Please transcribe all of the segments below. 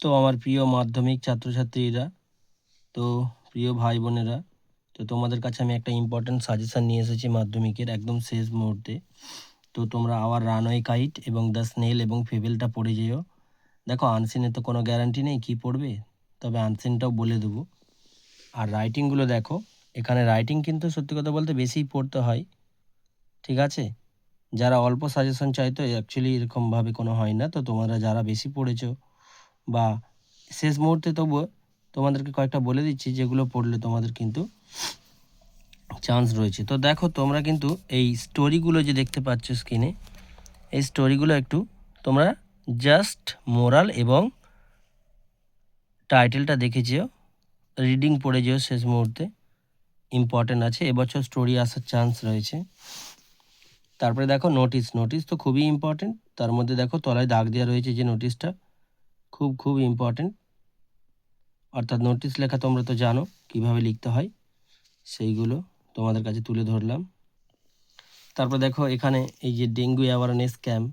তো আমার প্রিয় মাধ্যমিক ছাত্রছাত্রীরা, তো প্রিয় ভাই বোনেরা তো তোমাদের কাছে আমি একটা ইম্পর্ট্যান্ট সাজেশান নিয়ে এসেছি মাধ্যমিকের একদম শেষ মুহূর্তে। তো তোমরা আবার রানওয়ে কাইট এবং দ্য স্নেল এবং ফেবেলটা পড়ে যেও। দেখো আনসিনে তো কোনো গ্যারান্টি নেই, কী পড়বে? তবে আনসিনটাও বলে দেবো। আর রাইটিংগুলো দেখো, এখানে রাইটিং কিন্তু সত্যি কথা বলতে বেশিই পড়তে হয়। ঠিক আছে? যারা অল্প সাজেশন চাইতো অ্যাকচুয়ালি এরকমভাবে কোনো হয় না। তো তোমরা যারা বেশি পড়েছো বা শেষ মুহূর্তে তবুও তোমাদেরকে কয়েকটা বলে দিচ্ছি, যেগুলো পড়লে তোমাদের কিন্তু চান্স রয়েছে। তো দেখো, তোমরা কিন্তু এই স্টোরিগুলো যে দেখতে পাচ্ছ স্ক্রিনে এই স্টোরিগুলো একটু তোমরা জাস্ট মোরাল এবং টাইটেলটা দেখে যেও রিডিং পড়ে যেও শেষ মুহূর্তে। ইম্পর্টেন্ট আছে, এবছর স্টোরি আসার চান্স রয়েছে। তারপরে দেখো নোটিশ নোটিশ তো খুবই ইম্পর্টেন্ট তার মধ্যে দেখো, তলায় দাগ দেওয়া রয়েছে যে নোটিশটা খুব খুব ইম্পর্টেন্ট অর্থাৎ নোটিশ লেখা তোমরা তো জানো কীভাবে লিখতে হয়। সেইগুলো তোমাদের কাছে তুলে ধরলাম। তারপর দেখো এখানে এই যে ডেঙ্গু অ্যাওয়ারনেস ক্যাম্প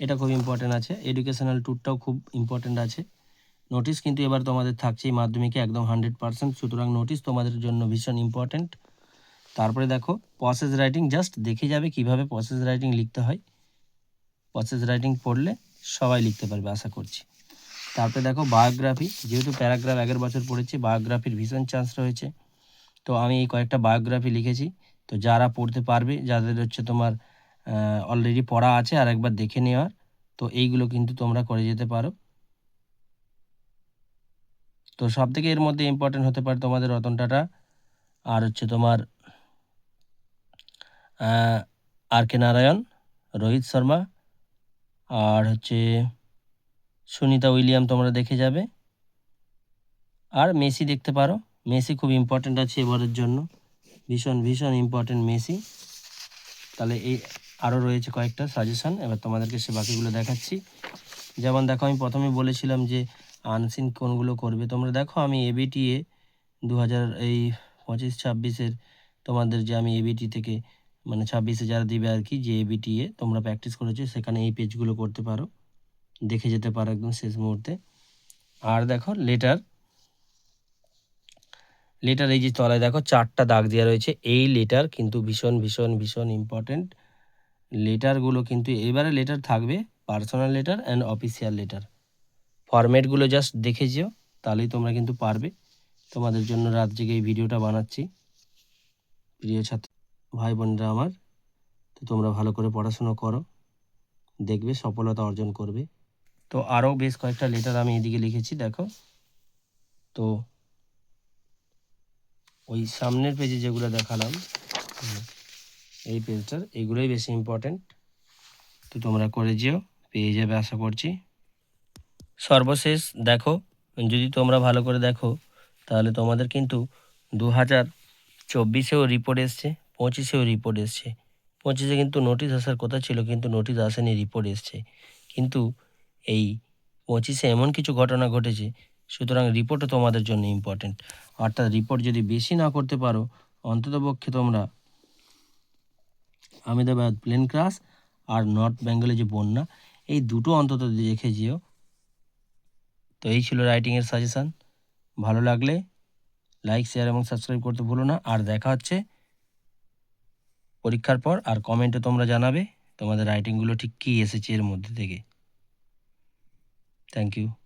এটা খুব ইম্পর্টেন্ট আছে। এডুকেশনাল ট্যুরটাও খুব ইম্পর্টেন্ট আছে। নোটিশ কিন্তু এবার তোমাদের থাকছে এই মাধ্যমিকে একদম হান্ড্রেড পারসেন্ট সুতরাং নোটিশ তোমাদের জন্য ভীষণ ইম্পর্টেন্ট তারপরে দেখো প্রসেস রাইটিং জাস্ট দেখে যাবে কীভাবে প্রসেস রাইটিং লিখতে হয়। প্রসেস রাইটিং পড়লে সবাই লিখতে পারবে, আশা করছি। তারপরে দেখো বায়োগ্রাফি যেহেতু প্যারাগ্রাফ আগের বছর পড়েছি বায়োগ্রাফির ভীষণ চান্স রয়েছে। তো আমি এই কয়েকটা বায়োগ্রাফি লিখেছি। তো যারা পড়তে পারবে, যাদের হচ্ছে তোমার অলরেডি পড়া আছে আর একবার দেখে নেওয়ার, তো এইগুলো কিন্তু তোমরা করে যেতে পারো। তো সব থেকে এর মধ্যে ইম্পর্টেন্ট হতে পারে তোমাদের রতন টাটা আর হচ্ছে তোমার আর কে নারায়ণ, রোহিত শর্মা আর হচ্ছে সুনিতা উইলিয়াম তোমরা দেখে যাবে। আর মেসি দেখতে পারো। মেসি খুব ইম্পর্ট্যান্ট আছে এবারের জন্য। ভীষণ ভীষণ ইম্পর্ট্যান্ট মেসি। তাহলে এই আরও রয়েছে কয়েকটা সাজেশান এবার তোমাদেরকে সে বাকিগুলো দেখাচ্ছি। যেমন দেখো, আমি প্রথমে বলেছিলাম যে আনসিন কোনগুলো করবে। তোমরা দেখো, আমি এবিটিএ দু হাজার এই পঁচিশ, ছাব্বিশের তোমাদের যে আমি এবিটি থেকে মানে ছাব্বিশে যারা দিবে আর কি, যে এবিটিএ তোমরা প্র্যাকটিস করেছ, সেখানে এই পেজগুলো করতে পারো। দেখে যেতে পারো একদম শেষ মুহূর্তে। আর দেখো লেটার লেটার এই যে তলায় দেখো চারটা দাগ দেওয়া রয়েছে। এই লেটার কিন্তু ভীষণ ভীষণ ভীষণ ইম্পর্টেন্ট লেটারগুলো কিন্তু এবারে লেটার থাকবে personal letter and official letter ফরম্যাটগুলো just দেখে যেও, তাহলেই তোমরা কিন্তু পারবে। তোমাদের জন্য রাত জেগে এই ভিডিওটা বানাচ্ছি। প্রিয় ছাত্র, ভাই বোনরা আমার, তো তোমরা ভালো করে পড়াশুনো করো। দেখবে সফলতা অর্জন করবে। তো আরও বেশ কয়েকটা লেটার আমি এদিকে লিখেছি, দেখো। তো ওই সামনের পেজে যেগুলো দেখালাম, এই পেজটার এগুলোই বেশি ইম্পর্ট্যান্ট তো তোমরা করে যেও, পেয়ে যাবে আশা করছি। সর্বশেষ দেখো, যদি তোমরা ভালো করে দেখো, তাহলে তোমাদের কিন্তু দু হাজার চব্বিশেও রিপোর্ট এসছে, পঁচিশেও রিপোর্ট এসছে। পঁচিশে কিন্তু নোটিশ আসার কথা ছিল, কিন্তু নোটিশ আসেনি রিপোর্ট এসছে। কিন্তু এই পঁচিশে এমন কিছু ঘটনা ঘটেছে, সুতরাং রিপোর্টও তোমাদের জন্য ইম্পর্টেন্ট অর্থাৎ রিপোর্ট যদি বেশি না করতে পারো, অন্ততপক্ষে তোমরা আহমেদাবাদ প্লেন ক্রাশ আর নর্থ বেঙ্গলে যে বন্যা, এই দুটো অন্তত দেখে যেও। তো এই ছিল রাইটিংয়ের সাজেশান ভালো লাগলে লাইক শেয়ার এবং সাবস্ক্রাইব করতে ভুলো না। আর দেখা হচ্ছে পরীক্ষার পর। আর কমেন্টে তোমরা জানাবে তোমাদের রাইটিংগুলো ঠিক কী এসেছে এর মধ্যে থেকে। Thank you.